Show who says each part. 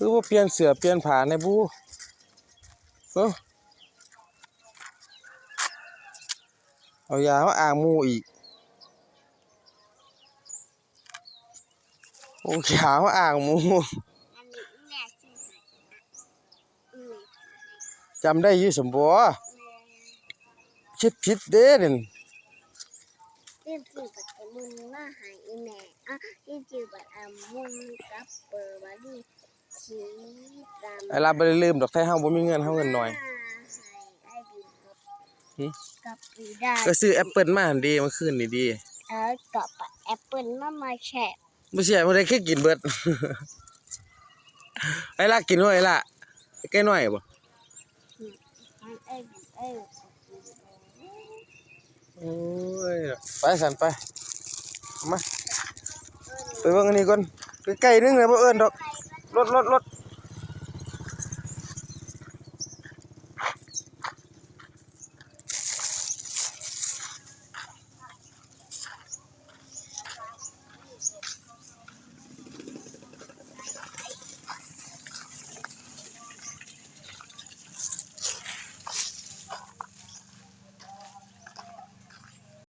Speaker 1: คือว่าเปลี่ยนเสือเปลี่ยนผ้าในบูเอ้าเอายามาอ่างมูอีกโอ้ยามาอ่างมูจำได้ยี่สมบัวคิดผิดเด้น
Speaker 2: รีบซื้อบัตรมุนมาห้อีแม่อะรีบซื้อบัตรมุนกับเปอร์บารี
Speaker 1: ไอ้ลาบ่ได้ลืมดอกไทยเฮาบ่มีเงินเฮาเงินน้อย
Speaker 2: ให้ไอ้บินกับ
Speaker 1: หึ
Speaker 2: กับปีดา
Speaker 1: ก็ซื้อแอปเปิลมาหั่นดีเมื่อคืนนี่ดี
Speaker 2: เออกับแอปเปิลมามาแชะ
Speaker 1: บ่เสียบ่ได้แค่กินเบิดไอ้ลากินน้อยล่ะใกล้น้อยบ่
Speaker 2: ให้ไอ้บินไอ้
Speaker 1: โอ้ยไปสันไปเอามาไปเบิ่งอันนี้ก่อนใกล้ๆนึงเลยบ่เอิ้นดอก รถรถรถ